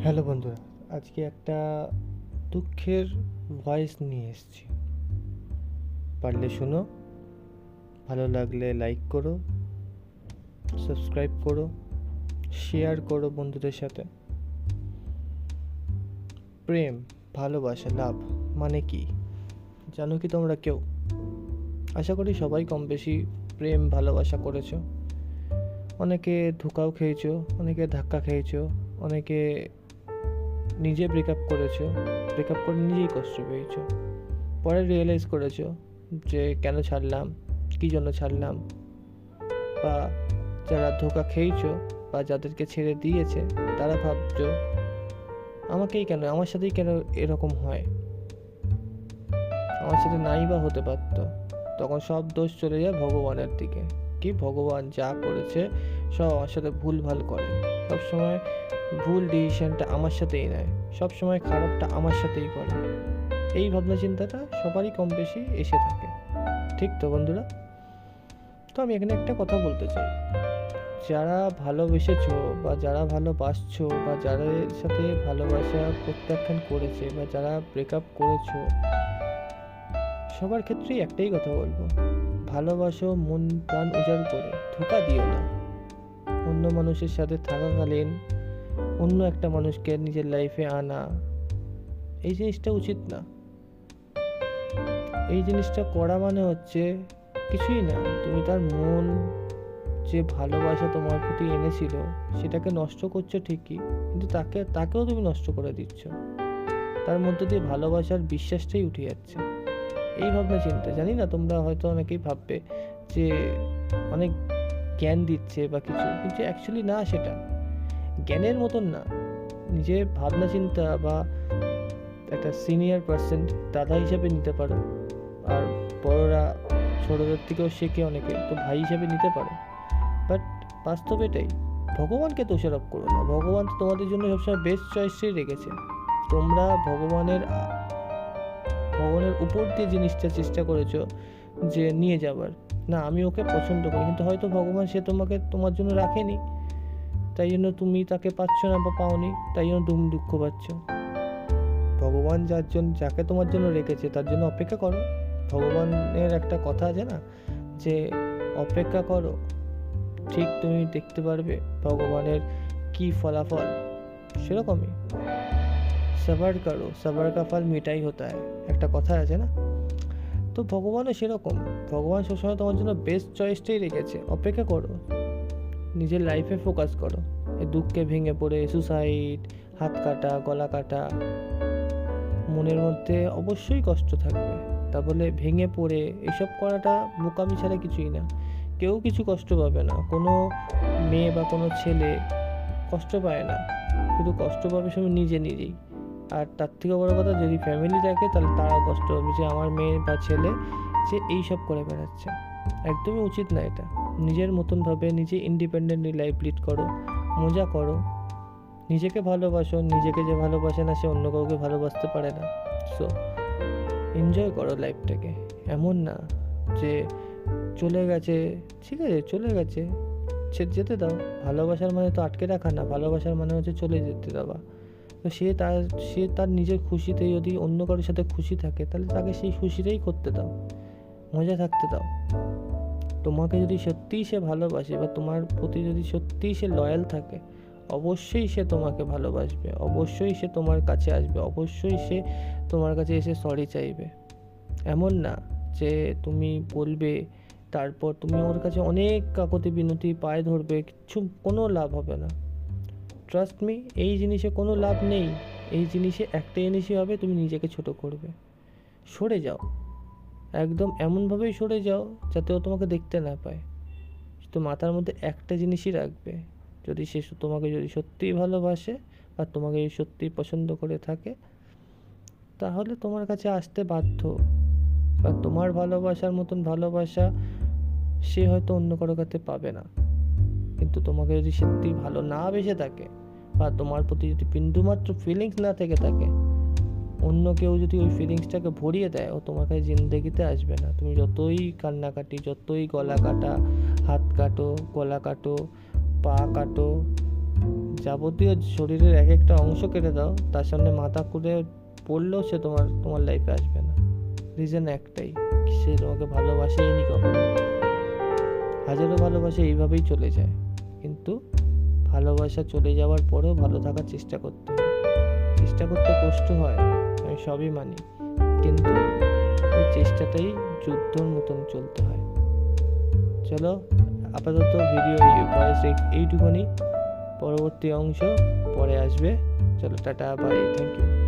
Hello বন্ধুরা, আজকে একটা দুঃখের ভয়েস নিয়ে এসেছি। পারলে শোনো, ভালো লাগলে লাইক করো সাবস্ক্রাইব করো শেয়ার করো বন্ধুদের সাথে। প্রেম, ভালোবাসা লাভ মানে কি? জানো কি তোমরা কেউ? আশা করি সবাই কম বেশি প্রেম, ভালোবাসা করেছ। অনেকে ধোকাও খেয়েছো, অনেকে ধাক্কা খেয়েছো, অনেকে নিজে ব্রেকআপ করেছ ব্রেকআপ করে নিজেই কষ্ট পেয়েছ। পরে রিয়েলাইজ করেছ যে কেন ছাড়লাম, কী জন্য ছাড়লাম, বা যারা ধোকা খেয়েছো বা যাদেরকে ছেড়ে দিয়েছে, তারা ভাবছ, আমাকেই কেন, আমার সাথেই কেন এরকম হয়? আমার সাথে নাই বা হতে পারতো। তখন সব দোষ চলে যায় ভগবানের দিকে। কি ভগবান যা করেছে, সব আমার সাথে ভুল ভালো করে। সবসময় ভুল ডিসিশনটা আমার সাথেই নেয়। সবসময় খারাপটা আমার সাথেই করে। এই ভাবনা চিন্তাটা সবারই কম বেশি এসে থাকে। ঠিক তো বন্ধুরা? তো আমি এখানে একটা কথা বলতে চাই। যারা ভালোবেসেছো বা যারা ভালোবাসছো বা যাদের সাথে ভালোবাসা প্রত্যাখ্যান করেছে বা যারা ব্রেকআপ করেছ, সবার ক্ষেত্রেই একটাই কথা বলব। ভালোবাসো মন প্রাণ উজাড় করে, ধোকা দিও না। অন্য মানুষের সাথে থাকাকালীন অন্য একটা মানুষকে নিজের লাইফে আনা। এই জিনিসটা উচিত না। এই জিনিসটা করা মানে হচ্ছে কিছুই না। তুমি তার মন, যে ভালোবাসা তোমার প্রতি এনেছিল, সেটাকে নষ্ট করছ ঠিকই, কিন্তু তাকে, তাকেও তুমি নষ্ট করে দিচ্ছ। তার মধ্যে দিয়ে ভালোবাসার বিশ্বাসটাই উঠে যাচ্ছে। এই ভাবনা চিন্তা। জানি না, তোমরা হয়তো অনেকেই ভাববে যে অনেক জ্ঞান দিচ্ছে বা কিছু, কিন্তু অ্যাকচুয়ালি না সেটা। জ্ঞানের মতন না। নিজের ভাবনা চিন্তা বা একটা সিনিয়র পার্সেন্ট দাদা হিসাবে নিতে পারো। আর বড়রা, ছোটদের থেকেও শেখে অনেকে, তো ভাই হিসাবে নিতে পারো। বাট বাস্তব এটাই, ভগবানকে দোষারোপ করো না। ভগবান তো তোমাদের জন্য সবসময় বেস্ট চয়েসটাই রেখেছে। তোমরা ভগবানের ভগবানের উপর দিয়ে জিনিসটা চেষ্টা করেছ যে নিয়ে যাবার। না, আমি ওকে পছন্দ করি, কিন্তু হয়তো ভগবান সে তোমাকে তোমার জন্য রাখেনি। তাই জন্য তুমি তাকে পাচ্ছ না বা পাওনি, তাই জন্য তুমি দুঃখ পাচ্ছ। ভগবান যার জন্য, যাকে তোমার জন্য রেখেছে, তার জন্য অপেক্ষা করো। ভগবানের একটা কথা আছে না, যে অপেক্ষা করো, ঠিক তুমি দেখতে পারবে ভগবানের কি ফলাফল। সেরকমই। সবার করো, সবার কা ফল মিটাই হতা হয়। একটা কথা আছে না? তো ভগবানও সেরকম। ভগবান সবসময় তোমার জন্য বেস্ট চয়েসটাই রেখেছে। অপেক্ষা করো। নিজের লাইফে ফোকাস করো। এই দুঃখে ভেঙে পড়ে সুসাইড হাত কাটা, গলা কাটা, মনের মধ্যে অবশ্যই কষ্ট থাকবে। তা বলে ভেঙে পড়ে, এসব করাটা বোকামি ছাড়া কিছুই না। কেউ কিছু কষ্ট পাবে না। কোনো মেয়ে বা কোনো ছেলে কষ্ট পায় না। শুধু কষ্ট পাবে সব নিজে নিজেই। আর তার থেকে বড় কথা, যদি ফ্যামিলি থাকে, তাহলে তারাও কষ্ট হবে যে আমার মেয়ে বা ছেলে যে এই সব করে বেড়াচ্ছে। একদমই উচিত না এটা। নিজের মতনভাবে নিজে ইন্ডিপেন্ডেন্টলি লাইফ লিড করো, মজা করো। নিজেকে ভালোবাসো, নিজেকে যে ভালোবাসে না, সে অন্য কাউকে ভালোবাসতে পারে না। সো এনজয় করো লাইফটাকে এমন না যে চলে গেছে, ঠিক আছে, চলে গেছে, সে যেতে দাও। ভালোবাসার মানে তো আটকে রাখা না, ভালোবাসার মানে হচ্ছে চলে যেতে দেওয়া। তো সে তার সে তার নিজের খুশিতে যদি অন্য কারোর সাথে খুশি থাকে, তাহলে তাকে সেই খুশিটাই করতে দাও। মজা থাকতে দাও। তোমাকে যদি সত্যিই সে ভালোবাসে বা তোমার প্রতি যদি সত্যিই সে লয়াল থাকে, অবশ্যই সে তোমাকে ভালোবাসবে, অবশ্যই সে তোমার কাছে আসবে, অবশ্যই সে তোমার কাছে এসে সরি চাইবে। এমন না যে তুমি বলবে, তারপর তুমি ওর কাছে অনেক কাকতি বিনতি, পায়ে ধরবে কিচ্ছু কোনো লাভ হবে না। ট্রাস্ট মি এই জিনিসে কোনো লাভ নেই, এই জিনিসে একটা জিনিসই হবে, তুমি নিজেকে ছোট করবে। সরে যাও। একদম এমনভাবেই সরে যাও যাতে ও তোমাকে দেখতে না পায়। তো মাথার মধ্যে একটা জিনিসই রাখবে। যদি সে তোমাকে যদি সত্যিই ভালোবাসে বা তোমাকে যদি সত্যিই পছন্দ করে থাকে, তাহলে তোমার কাছে আসতে বাধ্য। বা তোমার ভালোবাসার মতন ভালোবাসা সে হয়তো অন্য কারও কাছে পাবে না। কিন্তু তোমাকে যদি সত্যি ভালো না বেসে থাকে বা তোমার প্রতি যদি বিন্দুমাত্র ফিলিংস না থেকে থাকে অন্য কেউ যদি ওই ফিলিংসটাকে ভরিয়ে দেয়, ও তোমার কাছে জিন্দগিতে আসবে না। তুমি যতই কান্নাকাটি যতই গলা কাটা, হাত কাটো, গলা কাটো, পা কাটো, যাবতীয় শরীরের এক একটা অংশ কেটে দাও, তার সামনে মাথা করে পড়লেও সে তোমার তোমার লাইফে আসবে না। রিজন একটাই, সে তোমাকে ভালোবাসেইনি কখনো। হাজারো ভালোবাসা এইভাবেই চলে যায়, কিন্তু ভালোবাসা চলে যাওয়ার পরেও ভালো থাকার চেষ্টা করতে হয়। চেষ্টা করতে কষ্ট হয়। আমি সবই মানি। কিন্তু ওই চেষ্টাটাই যুদ্ধর মতন চলতে হয়। চলো, আপাতত ভিডিও ভয়েস এইটুকুনি। পরবর্তী অংশ পরে আসবে। চলো, টাটা বাই থ্যাংক ইউ